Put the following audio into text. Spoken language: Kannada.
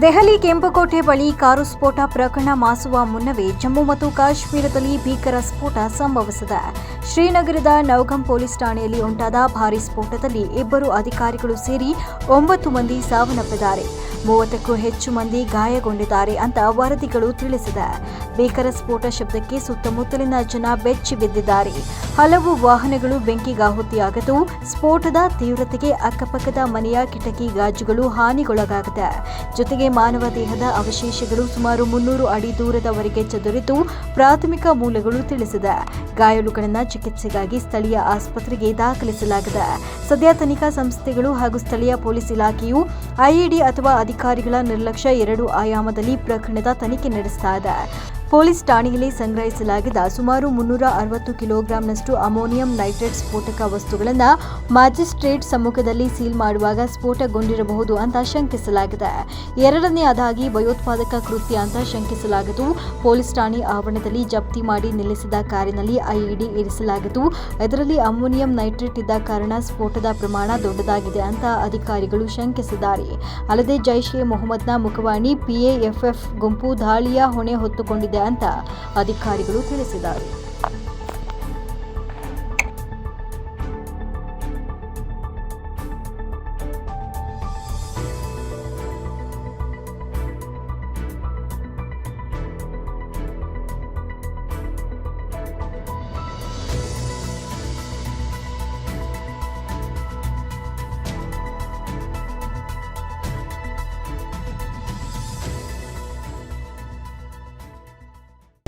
ದೆಹಲಿ ಕೆಂಪುಕೋಟೆ ಬಳಿ ಕಾರು ಸ್ಫೋಟ ಪ್ರಕರಣ ಮಾಸುವ ಮುನ್ನವೇ ಜಮ್ಮು ಮತ್ತು ಕಾಶ್ಮೀರದಲ್ಲಿ ಭೀಕರ ಸ್ಫೋಟ ಸಂಭವಿಸಿದೆ. ಶ್ರೀನಗರದ ನೌಗಂ ಪೊಲೀಸ್ ಠಾಣೆಯಲ್ಲಿ ಉಂಟಾದ ಭಾರೀ ಸ್ಫೋಟದಲ್ಲಿ ಇಬ್ಬರು ಅಧಿಕಾರಿಗಳು ಸೇರಿ ಒಂಬತ್ತು ಮಂದಿ ಸಾವನ್ನಪ್ಪಿದ್ದಾರೆ. ಮೂವತ್ತಕ್ಕೂ ಹೆಚ್ಚು ಮಂದಿ ಗಾಯಗೊಂಡಿದ್ದಾರೆ ಅಂತ ವರದಿಗಳು ತಿಳಿಸಿದೆ. ಭೀಕರ ಸ್ಫೋಟ ಶಬ್ದಕ್ಕೆ ಸುತ್ತಮುತ್ತಲಿನ ಜನ ಬೆಚ್ಚಿ ಬಿದ್ದಿದ್ದಾರೆ ಹಲವು ವಾಹನಗಳು ಬೆಂಕಿಗಾಹುತಿಯಾಗಿದ್ದು ಸ್ಫೋಟದ ತೀವ್ರತೆಗೆ ಅಕ್ಕಪಕ್ಕದ ಮನೆಯ ಕಿಟಕಿ ಗಾಜುಗಳು ಹಾನಿಗೊಳಗಾಗಿದೆ, ಜೊತೆಗೆ ಮಾನವ ದೇಹದ ಅವಶೇಷಗಳು ಸುಮಾರು ಮುನ್ನೂರು ಅಡಿ ದೂರದವರೆಗೆ ಚದುರಿದ್ದು ಪ್ರಾಥಮಿಕ ಮೂಲಗಳು ತಿಳಿಸಿದೆ. ಗಾಯಾಳುಗಳನ್ನು ಚಿಕಿತ್ಸೆಗಾಗಿ ಸ್ಥಳೀಯ ಆಸ್ಪತ್ರೆಗೆ ದಾಖಲಿಸಲಾಗಿದೆ. ಸದ್ಯ ತನಿಖಾ ಸಂಸ್ಥೆಗಳು ಹಾಗೂ ಸ್ಥಳೀಯ ಪೊಲೀಸ್ ಇಲಾಖೆಯು ಐಇಡಿ ಅಥವಾ ಅಧಿಕಾರಿಗಳ ನಿರ್ಲಕ್ಷ್ಯ ಎರಡು ಆಯಾಮದಲ್ಲಿ ಪ್ರಕರಣದ ತನಿಖೆ ನಡೆಸ್ತಾ ಇದೆ. ಪೊಲೀಸ್ ಠಾಣೆಯಲ್ಲಿ ಸಂಗ್ರಹಿಸಲಾಗಿದ್ದ ಸುಮಾರು ಮುನ್ನೂರ ಅರವತ್ತು ಕಿಲೋಗ್ರಾಂನಷ್ಟು ಅಮೋನಿಯಂ ನೈಟ್ರೇಟ್ ಸ್ಫೋಟಕ ವಸ್ತುಗಳನ್ನು ಮ್ಯಾಜಿಸ್ಟ್ರೇಟ್ ಸಮ್ಮುಖದಲ್ಲಿ ಸೀಲ್ ಮಾಡುವಾಗ ಸ್ಫೋಟಗೊಂಡಿರಬಹುದು ಅಂತ ಶಂಕಿಸಲಾಗಿದೆ. ಎರಡನೇ ಅದಾಗಿ ಭಯೋತ್ಪಾದಕ ಕೃತ್ಯ ಅಂತ ಶಂಕಿಸಲಾಗಿದ್ದು, ಪೊಲೀಸ್ ಠಾಣೆ ಆವರಣದಲ್ಲಿ ಜಪ್ತಿ ಮಾಡಿ ನಿಲ್ಲಿಸಿದ ಕಾರಿನಲ್ಲಿ ಐಇಡಿ ಇರಿಸಲಾಗಿದ್ದು, ಇದರಲ್ಲಿ ಅಮೋನಿಯಂ ನೈಟ್ರೇಟ್ ಇದ್ದ ಕಾರಣ ಸ್ಫೋಟದ ಪ್ರಮಾಣ ದೊಡ್ಡದಾಗಿದೆ ಅಂತ ಅಧಿಕಾರಿಗಳು ಶಂಕಿಸಿದ್ದಾರೆ. ಅಲ್ಲದೆ ಜೈಷ್ ಎ ಮೊಹಮ್ಮದ್ನ ಮುಖವಾಣಿ ಪಿಎಎಫ್ಎಫ್ ಗುಂಪು ದಾಳಿಯ ಹೊಣೆ ಹೊತ್ತುಕೊಂಡಿದೆ. ಅಂತ ಅಧಿಕಾರಿಗಳು ತಿಳಿಸಿದ್ದಾರೆ.